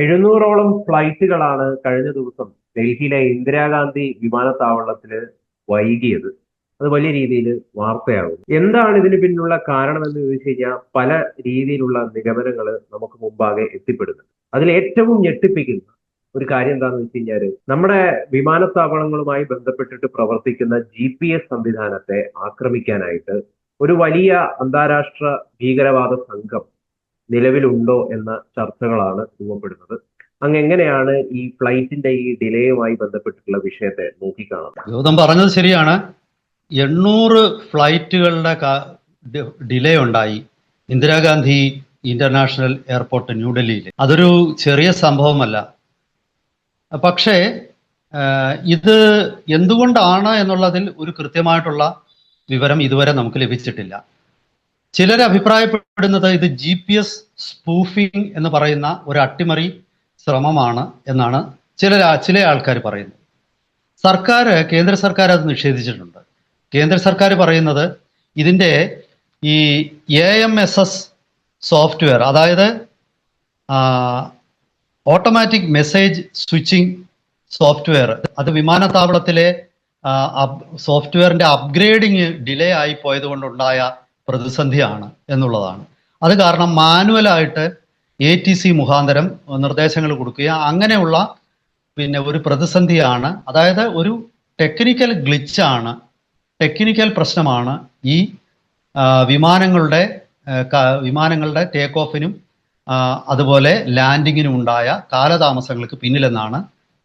എഴുന്നൂറോളം ഫ്ലൈറ്റുകളാണ് കഴിഞ്ഞ ദിവസം ഡൽഹിയിലെ ഇന്ദിരാഗാന്ധി വിമാനത്താവളത്തിൽ വൈകിയത്. അത് വലിയ രീതിയിൽ വാർത്തയാകും എന്താണ് ഇതിന് പിന്നിലുള്ള കാരണം എന്ന് ചോദിച്ചു കഴിഞ്ഞാൽ പല രീതിയിലുള്ള നിഗമനങ്ങൾ നമുക്ക് മുമ്പാകെ എത്തിപ്പെടുന്നുണ്ട്. അതിൽ ഏറ്റവും ഞെട്ടിപ്പിക്കുന്ന ഒരു കാര്യം എന്താണെന്ന് വെച്ച് കഴിഞ്ഞാൽ നമ്മുടെ വിമാനത്താവളങ്ങളുമായി ബന്ധപ്പെട്ടിട്ട് പ്രവർത്തിക്കുന്ന ജി പി എസ് സംവിധാനത്തെ ആക്രമിക്കാനായിട്ട് ഒരു വലിയ അന്താരാഷ്ട്ര ഭീകരവാദ സംഘം നിലവിലുണ്ടോ എന്ന ചർച്ചകളാണ് രൂപപ്പെടുന്നത്. അങ്ങ് എങ്ങനെയാണ് ഈ ഫ്ലൈറ്റിന്റെ ഈ ഡിലേയുമായി ബന്ധപ്പെട്ടിട്ടുള്ള വിഷയത്തെ നോക്കിക്കാണുന്നത്? ഗൗതം പറഞ്ഞത് ശരിയാണ്. എണ്ണൂറ് ഫ്ലൈറ്റുകളുടെ ഡിലേ ഉണ്ടായി ഇന്ദിരാഗാന്ധി ഇന്റർനാഷണൽ എയർപോർട്ട് ന്യൂഡൽഹിയിൽ അതൊരു ചെറിയ സംഭവമല്ല. പക്ഷേ ഇത് എന്തുകൊണ്ടാണ് എന്നുള്ളതിൽ ഒരു കൃത്യമായിട്ടുള്ള വിവരം ഇതുവരെ നമുക്ക് ലഭിച്ചിട്ടില്ല. ചിലർ അഭിപ്രായപ്പെടുന്നത് ഇത് ജി പി എസ് സ്പൂഫിംഗ് എന്ന് പറയുന്ന ഒരു അട്ടിമറി ശ്രമമാണ് എന്നാണ് ചില ചില ആൾക്കാർ പറയുന്നത്. സർക്കാർ കേന്ദ്ര സർക്കാർ അത് നിഷേധിച്ചിട്ടുണ്ട്. കേന്ദ്ര സർക്കാർ പറയുന്നത് ഇതിന്റെ ഈ A M S S software അതായത് ഓട്ടോമാറ്റിക് മെസ്സേജ് സ്വിച്ചിങ് സോഫ്റ്റ്വെയർ അത് വിമാനത്താവളത്തിലെ സോഫ്റ്റ്വെയറിന്റെ അപ്ഗ്രേഡിങ് ഡിലേ ആയി പോയത് കൊണ്ടുണ്ടായ പ്രതിസന്ധിയാണ് എന്നുള്ളതാണ്. അത് കാരണം മാനുവലായിട്ട് എ ടി സി മുഖാന്തരം നിർദ്ദേശങ്ങൾ കൊടുക്കുക. അങ്ങനെയുള്ള പിന്നെ ഒരു പ്രതിസന്ധിയാണ്. അതായത് ഒരു ടെക്നിക്കൽ ഗ്ലിച്ചാണ് ടെക്നിക്കൽ പ്രശ്നമാണ്. ഈ വിമാനങ്ങളുടെ വിമാനങ്ങളുടെ ടേക്ക് ഓഫിനും അതുപോലെ ലാൻഡിങ്ങിനും ഉണ്ടായ കാലതാമസങ്ങൾക്ക് പിന്നിലെന്നാണ്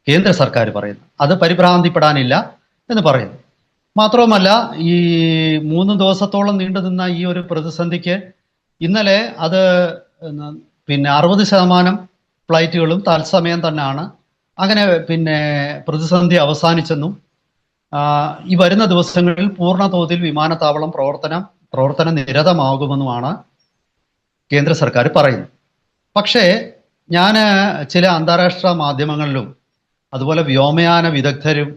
കേന്ദ്ര സർക്കാർ പറയുന്നത്. അത് പരിഭ്രാന്തിപ്പെടാനില്ല എന്ന് പറയുന്നു. മാത്രവുമല്ല ഈ മൂന്ന് ദിവസത്തോളം നീണ്ടു നിന്ന ഈ ഒരു പ്രതിസന്ധിക്ക് ഇന്നലെ അത് പിന്നെ അറുപത് ശതമാനം ഫ്ലൈറ്റുകളും തത്സമയം തന്നെയാണ് അങ്ങനെ പിന്നെ പ്രതിസന്ധി അവസാനിച്ചെന്നും ഈ വരുന്ന ദിവസങ്ങളിൽ പൂർണ തോതിൽ വിമാനത്താവളം പ്രവർത്തനം പ്രവർത്തന നിരതമാകുമെന്നുമാണ് കേന്ദ്ര സർക്കാർ പറയുന്നത്. പക്ഷേ ഞാൻ ചില അന്താരാഷ്ട്ര മാധ്യമങ്ങളിലും അതുപോലെ വ്യോമയാന വിദഗ്ധരും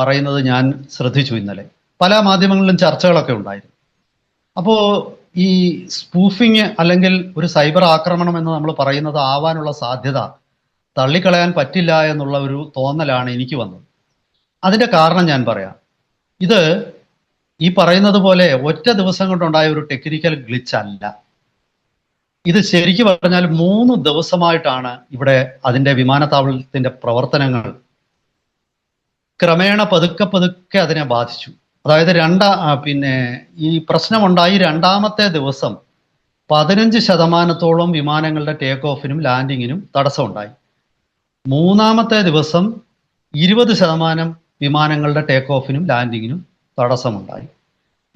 പറയുന്നത് ഞാൻ ശ്രദ്ധിച്ചു ഇന്നലെ. പല മാധ്യമങ്ങളിലും ചർച്ചകളൊക്കെ ഉണ്ടായിരുന്നു. അപ്പോൾ ഈ സ്പൂഫിങ് അല്ലെങ്കിൽ ഒരു സൈബർ ആക്രമണം എന്ന് നമ്മൾ പറയുന്നത് ആവാനുള്ള സാധ്യത തള്ളിക്കളയാൻ പറ്റില്ല എന്നുള്ള ഒരു തോന്നലാണ് എനിക്ക് വന്നത്. അതിന്റെ കാരണം ഞാൻ പറയാം. ഇത് ഈ പറയുന്നത് പോലെ ഒറ്റ ദിവസം കൊണ്ടുണ്ടായ ഒരു ടെക്നിക്കൽ ഗ്ലിച്ച് അല്ല. ഇത് ശരിക്കും പറഞ്ഞാൽ മൂന്ന് ദിവസമായിട്ടാണ് ഇവിടെ അതിന്റെ വിമാനത്താവളത്തിന്റെ പ്രവർത്തനങ്ങൾ ക്രമേണ പതുക്കെ പതുക്കെ അതിനെ ബാധിച്ചു. അതായത് രണ്ടാ പിന്നെ ഈ പ്രശ്നമുണ്ടായി രണ്ടാമത്തെ ദിവസം പതിനഞ്ച് ശതമാനത്തോളം വിമാനങ്ങളുടെ ടേക്ക് ഓഫിനും ലാൻഡിങ്ങിനും തടസ്സമുണ്ടായി. മൂന്നാമത്തെ ദിവസം ഇരുപത് ശതമാനം വിമാനങ്ങളുടെ ടേക്ക് ഓഫിനും ലാൻഡിങ്ങിനും തടസ്സമുണ്ടായി.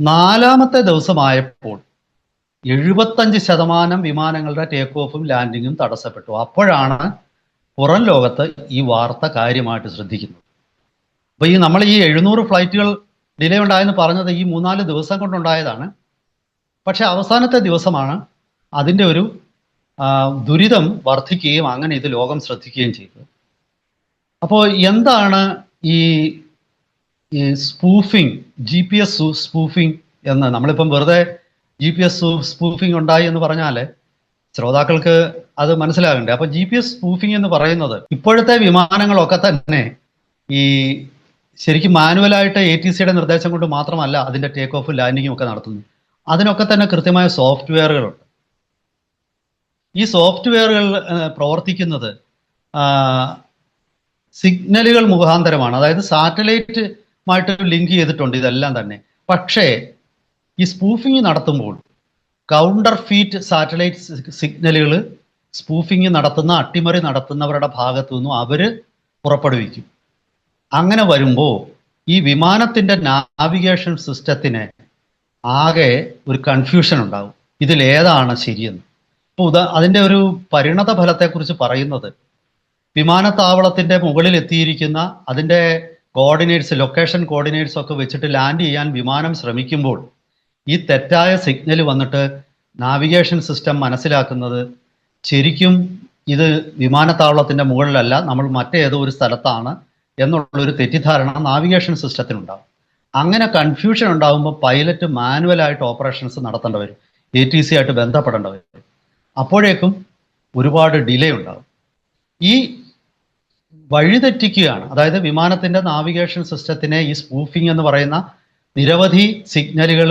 നാലാമത്തെ ദിവസമായപ്പോൾ എഴുപത്തഞ്ച് ശതമാനം വിമാനങ്ങളുടെ ടേക്ക് ഓഫും ലാൻഡിങ്ങും തടസ്സപ്പെട്ടു. അപ്പോഴാണ് പുറം ലോകത്ത് ഈ വാർത്ത കാര്യമായിട്ട് ശ്രദ്ധിക്കുന്നത്. അപ്പൊ ഈ നമ്മൾ ഈ എഴുന്നൂറ് ഫ്ലൈറ്റുകൾ ഡിലേ ഉണ്ടായെന്ന് പറഞ്ഞത് ഈ മൂന്നാൽ ദിവസം കൊണ്ടുണ്ടായതാണ്. പക്ഷെ അവസാനത്തെ ദിവസമാണ് അതിന്റെ ഒരു ദുരിതം വർദ്ധിക്കുകയും അങ്ങനെ ഇത് ലോകം ശ്രദ്ധിക്കുകയും ചെയ്തത്. അപ്പോൾ എന്താണ് ഈ spoofing G P S spoofing എന്ന് നമ്മളിപ്പം വെറുതെ ജി പി എസ് സ്പൂഫിംഗ് ഉണ്ടായി എന്ന് പറഞ്ഞാൽ ശ്രോതാക്കൾക്ക് അത് മനസ്സിലാകണ്ടേ. അപ്പൊ ജി പി എസ് സ്പൂഫിംഗ് എന്ന് പറയുന്നത് ഇപ്പോഴത്തെ വിമാനങ്ങളൊക്കെ തന്നെ ഈ ശരിക്കും മാനുവലായിട്ട് എ ടി സിയുടെ നിർദ്ദേശം കൊണ്ട് മാത്രമല്ല അതിന്റെ ടേക്ക് ഓഫും ലാൻഡിങ്ങും ഒക്കെ നടത്തുന്നു. അതിനൊക്കെ തന്നെ കൃത്യമായ സോഫ്റ്റ്വെയറുകളുണ്ട്. ഈ സോഫ്റ്റ്വെയറുകൾ പ്രവർത്തിക്കുന്നത് സിഗ്നലുകൾ മുഖാന്തരമാണ്. അതായത് സാറ്റലൈറ്റുമായിട്ട് ലിങ്ക് ചെയ്തിട്ടുണ്ട് ഇതെല്ലാം തന്നെ. പക്ഷേ ഈ സ്പൂഫിങ് നടത്തുമ്പോൾ കൗണ്ടർ ഫീറ്റ് സാറ്റലൈറ്റ് സിഗ്നലുകൾ സ്പൂഫിങ് നടത്തുന്ന അട്ടിമറി നടത്തുന്നവരുടെ ഭാഗത്തു നിന്നും അവർ പുറപ്പെടുവിക്കും. അങ്ങനെ വരുമ്പോൾ ഈ വിമാനത്തിന്റെ നാവിഗേഷൻ സിസ്റ്റത്തിന് ആകെ ഒരു കൺഫ്യൂഷൻ ഉണ്ടാകും ഇതിൽ ഏതാണ് ശരിയെന്ന്. ഇപ്പോൾ ഉദാ അതിന്റെ ഒരു പരിണത ഫലത്തെക്കുറിച്ച് പറയുന്നത് വിമാനത്താവളത്തിന്റെ മുകളിൽ എത്തിയിരിക്കുന്ന അതിന്റെ കോർഡിനേറ്റ്സ് ലൊക്കേഷൻ കോർഡിനേറ്റ്സ് ഒക്കെ വെച്ചിട്ട് ലാൻഡ് ചെയ്യാൻ വിമാനം ശ്രമിക്കുമ്പോൾ ഈ തെറ്റായ സിഗ്നൽ വന്നിട്ട് നാവിഗേഷൻ സിസ്റ്റം മനസ്സിലാക്കുന്നത് ശരിക്കും ഇത് വിമാനത്താവളത്തിന്റെ മുകളിലല്ല നമ്മൾ മറ്റേതോ ഒരു സ്ഥലത്താണ് എന്നുള്ളൊരു തെറ്റിദ്ധാരണ നാവിഗേഷൻ സിസ്റ്റത്തിനുണ്ടാകും അങ്ങനെ കൺഫ്യൂഷൻ ഉണ്ടാകുമ്പോൾ പൈലറ്റ് മാനുവലായിട്ട് ഓപ്പറേഷൻസ് നടത്തേണ്ടി വരും എ ടി സി ആയിട്ട് ബന്ധപ്പെടേണ്ടി വരും അപ്പോഴേക്കും ഒരുപാട് ഡിലേ ഉണ്ടാകും ഈ വഴിതെറ്റിക്കുകയാണ് അതായത് വിമാനത്തിന്റെ നാവിഗേഷൻ സിസ്റ്റത്തിനെ ഈ സ്പൂഫിംഗ് എന്ന് പറയുന്ന നിരവധി സിഗ്നലുകൾ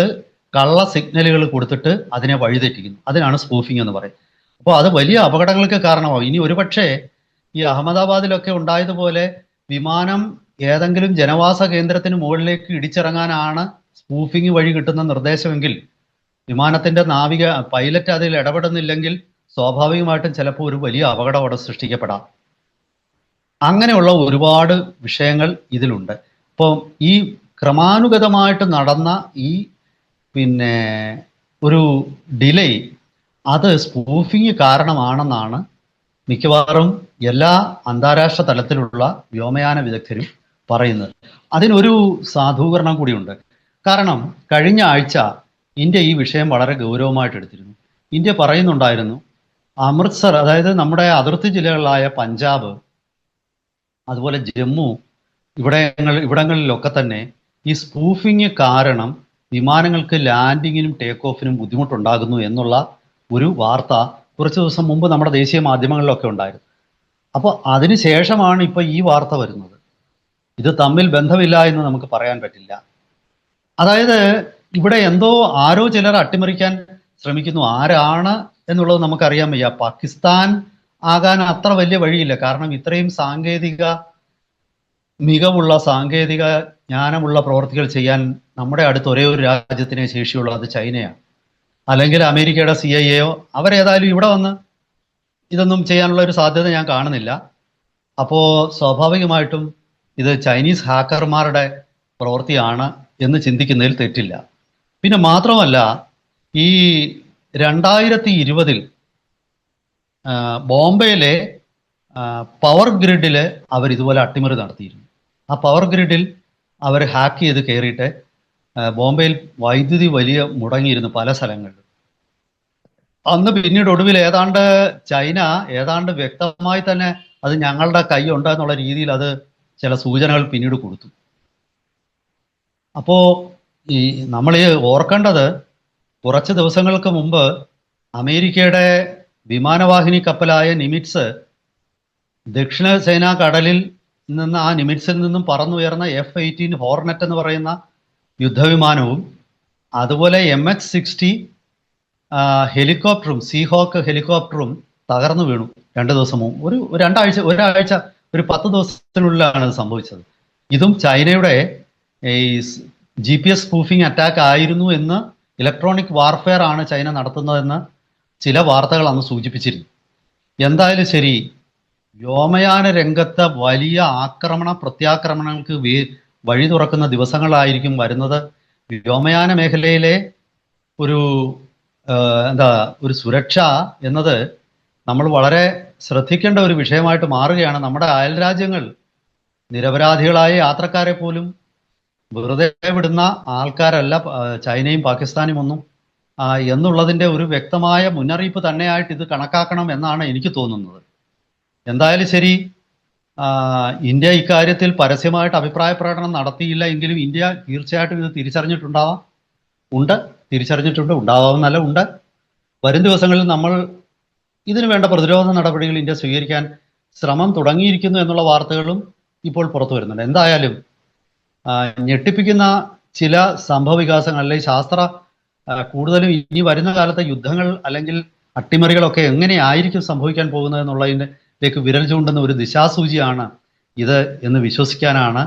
കള്ള സിഗ്നലുകൾ കൊടുത്തിട്ട് അതിനെ വഴിതെറ്റിക്കുന്നു. അതിനാണ് സ്പൂഫിംഗ് എന്ന് പറയുന്നത്. അപ്പോൾ അത് വലിയ അപകടങ്ങൾക്ക് കാരണമാകും ഇനി ഒരുപക്ഷേ ഈ അഹമ്മദാബാദിലൊക്കെ ഉണ്ടായതുപോലെ വിമാനം ഏതെങ്കിലും ജനവാസ കേന്ദ്രത്തിന് മുകളിലേക്ക് ഇടിച്ചിറങ്ങാനാണ് സ്പൂഫിംഗ് വഴി കിട്ടുന്ന നിർദ്ദേശമെങ്കിൽ വിമാനത്തിന്റെ നാവിക പൈലറ്റ് അതിൽ ഇടപെടുന്നില്ലെങ്കിൽ സ്വാഭാവികമായിട്ടും ചിലപ്പോൾ ഒരു വലിയ അപകടം അവിടെ സൃഷ്ടിക്കപ്പെടാം. അങ്ങനെയുള്ള ഒരുപാട് വിഷയങ്ങൾ ഇതിലുണ്ട്. അപ്പോൾ ഈ ക്രമാനുഗതമായിട്ട് നടന്ന ഈ പിന്നെ ഒരു ഡിലേ അത് സ്പൂഫിങ് കാരണമാണെന്നാണ് മിക്കവാറും എല്ലാ അന്താരാഷ്ട്ര തലത്തിലുള്ള വ്യോമയാന വിദഗ്ധരും പറയുന്നത്. അതിനൊരു സാധൂകരണം കൂടിയുണ്ട്. കാരണം കഴിഞ്ഞ ആഴ്ച ഇന്ത്യ ഈ വിഷയം വളരെ ഗൗരവമായിട്ട് എടുത്തിരുന്നു. ഇന്ത്യ പറയുന്നുണ്ടായിരുന്നു അമൃത്സർ അതായത് നമ്മുടെ അതിർത്തി ജില്ലകളായ പഞ്ചാബ് അതുപോലെ ജമ്മു ഇവിടെ ഇവിടങ്ങളിലൊക്കെ തന്നെ ഈ സ്പൂഫിങ് കാരണം വിമാനങ്ങൾക്ക് ലാൻഡിങ്ങിനും ടേക്ക് ഓഫിനും ബുദ്ധിമുട്ടുണ്ടാകുന്നു എന്നുള്ള ഒരു വാർത്ത കുറച്ച് ദിവസം മുമ്പ് നമ്മുടെ ദേശീയ മാധ്യമങ്ങളിലൊക്കെ ഉണ്ടായിരുന്നു. അപ്പോൾ അതിനുശേഷമാണ് ഇപ്പോൾ ഈ വാർത്ത വരുന്നത്. ഇത് തമ്മിൽ ബന്ധമില്ല എന്ന് നമുക്ക് പറയാൻ പറ്റില്ല. അതായത് ഇവിടെ എന്തോ ആരോ ചിലർ അട്ടിമറിക്കാൻ ശ്രമിക്കുന്നു. ആരാണ് എന്നുള്ളത് നമുക്കറിയാൻ വയ്യ. പാകിസ്ഥാൻ ആകാൻ അത്ര വലിയ വഴിയില്ല. കാരണം ഇത്രയും സാങ്കേതിക മികവുള്ള സാങ്കേതിക ജ്ഞാനമുള്ള പ്രവർത്തികൾ ചെയ്യാൻ നമ്മുടെ അടുത്ത് ഒരേ ഒരു രാജ്യത്തിനെ ശേഷിയുള്ളൂ അത് ചൈനയാണ്. അല്ലെങ്കിൽ അമേരിക്കയുടെ സി ഐ എയോ അവരേതായാലും ഇവിടെ വന്ന് ഇതൊന്നും ചെയ്യാനുള്ള ഒരു സാധ്യത ഞാൻ കാണുന്നില്ല. അപ്പോൾ സ്വാഭാവികമായിട്ടും ഇത് ചൈനീസ് ഹാക്കർമാരുടെ പ്രവൃത്തിയാണ് എന്ന് ചിന്തിക്കുന്നതിൽ തെറ്റില്ല. പിന്നെ മാത്രമല്ല ഈ രണ്ടായിരത്തി ഇരുപതിൽ ബോംബെയിലെ പവർ ഗ്രിഡിൽ അവർ ഇതുപോലെ അട്ടിമറി നടത്തിയിരുന്നു. ആ പവർ ഗ്രിഡിൽ അവർ ഹാക്ക് ചെയ്ത് കയറിയിട്ട് ബോംബെയിൽ വൈദ്യുതി വലിയ മുടങ്ങിയിരുന്നു പല സ്ഥലങ്ങളിലും. അന്ന് പിന്നീട് ഒടുവിൽ ഏതാണ്ട് ചൈന ഏതാണ്ട് വ്യക്തമായി തന്നെ അത് ഞങ്ങളുടെ കൈയുണ്ട് എന്നുള്ള രീതിയിൽ അത് ചില സൂചനകൾ പിന്നീട് കൊടുത്തു. അപ്പോ ഈ നമ്മൾ ഓർക്കേണ്ടത് കുറച്ച് ദിവസങ്ങൾക്ക് മുമ്പ് അമേരിക്കയുടെ വിമാനവാഹിനി കപ്പലായ നിമിറ്റ്സ് ദക്ഷിണ ചൈന കടലിൽ നിന്ന് ആ നിമിറ്റ്സിൽ നിന്നും പറന്നുയർന്ന എഫ് എയ്റ്റീൻ ഹോർനെറ്റ് എന്ന് പറയുന്ന യുദ്ധവിമാനവും അതുപോലെ എം എച്ച് സിക്സ്റ്റി ഹെലികോപ്റ്ററും സീഹോക്ക് ഹെലികോപ്റ്ററും തകർന്നു വീണു രണ്ടു ദിവസം മുമ്പ്. ഒരു രണ്ടാഴ്ച ഒരാഴ്ച ഒരു പത്ത് ദിവസത്തിനുള്ളിലാണ് ഇത് സംഭവിച്ചത്. ഇതും ചൈനയുടെ ഈ G P S spoofing attack ആയിരുന്നു എന്ന് ഇലക്ട്രോണിക് വാർഫെയർ ആണ് ചൈന നടത്തുന്നതെന്ന് ചില വാർത്തകൾ അന്ന് സൂചിപ്പിച്ചിരുന്നു. എന്തായാലും ശരി വ്യോമയാന രംഗത്ത് വലിയ ആക്രമണ പ്രത്യാക്രമണങ്ങൾക്ക് വഴി തുറക്കുന്ന ദിവസങ്ങളായിരിക്കും വരുന്നത്. വ്യോമയാന മേഖലയിലെ ഒരു എന്താ ഒരു സുരക്ഷ എന്നത് നമ്മൾ വളരെ ശ്രദ്ധിക്കേണ്ട ഒരു വിഷയമായിട്ട് മാറുകയാണ്. നമ്മുടെ അയൽ രാജ്യങ്ങൾ നിരപരാധികളായ യാത്രക്കാരെ പോലും വെറുതെ വിടുന്ന ആൾക്കാരല്ല ചൈനയും പാകിസ്ഥാനും ഒന്നും. എന്നുള്ളതിന്റെ ഒരു വ്യക്തമായ മുന്നറിയിപ്പ് തന്നെയായിട്ട് ഇത് കണക്കാക്കണം എന്നാണ് എനിക്ക് തോന്നുന്നത്. എന്തായാലും ശരി ഇന്ത്യ ഇക്കാര്യത്തിൽ പരസ്യമായിട്ട് അഭിപ്രായ പ്രകടനം നടത്തിയില്ല എങ്കിലും ഇന്ത്യ തീർച്ചയായിട്ടും ഇത് തിരിച്ചറിഞ്ഞിട്ടുണ്ടാവാം. ഉണ്ട്. തിരിച്ചറിഞ്ഞിട്ടുണ്ട് ഉണ്ടാവാമെന്നല്ല ഉണ്ട്. വരും ദിവസങ്ങളിൽ നമ്മൾ ഇതിനു വേണ്ട പ്രതിരോധ നടപടികൾ ഇന്ത്യ സ്വീകരിക്കാൻ ശ്രമം തുടങ്ങിയിരിക്കുന്നു എന്നുള്ള വാർത്തകളും ഇപ്പോൾ പുറത്തു വരുന്നുണ്ട്. എന്തായാലും ഞെട്ടിപ്പിക്കുന്ന ചില സംഭവ വികാസങ്ങൾ അല്ലെങ്കിൽ ശാസ്ത്ര കൂടുതലും ഇനി വരുന്ന കാലത്തെ യുദ്ധങ്ങൾ അല്ലെങ്കിൽ അട്ടിമറികളൊക്കെ എങ്ങനെയായിരിക്കും സംഭവിക്കാൻ പോകുന്നത് എന്നുള്ളതിലേക്ക് വിരൽ ചൂണ്ടുന്ന ഒരു ദിശാസൂചിയാണ് ഇത് എന്ന് വിശ്വസിക്കാനാണ്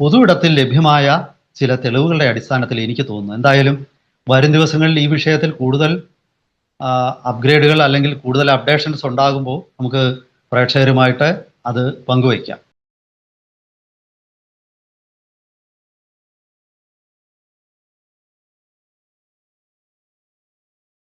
പൊതുവിടത്തിൽ ലഭ്യമായ ചില തെളിവുകളുടെ അടിസ്ഥാനത്തിൽ എനിക്ക് തോന്നുന്നു. എന്തായാലും വരും ദിവസങ്ങളിൽ ഈ വിഷയത്തിൽ കൂടുതൽ അപ്ഗ്രേഡുകൾ അല്ലെങ്കിൽ കൂടുതൽ അപ്ഡേഷൻസ് ഉണ്ടാകുമ്പോൾ നമുക്ക് പ്രേക്ഷകരുമായിട്ട് അത് പങ്കുവയ്ക്കാം.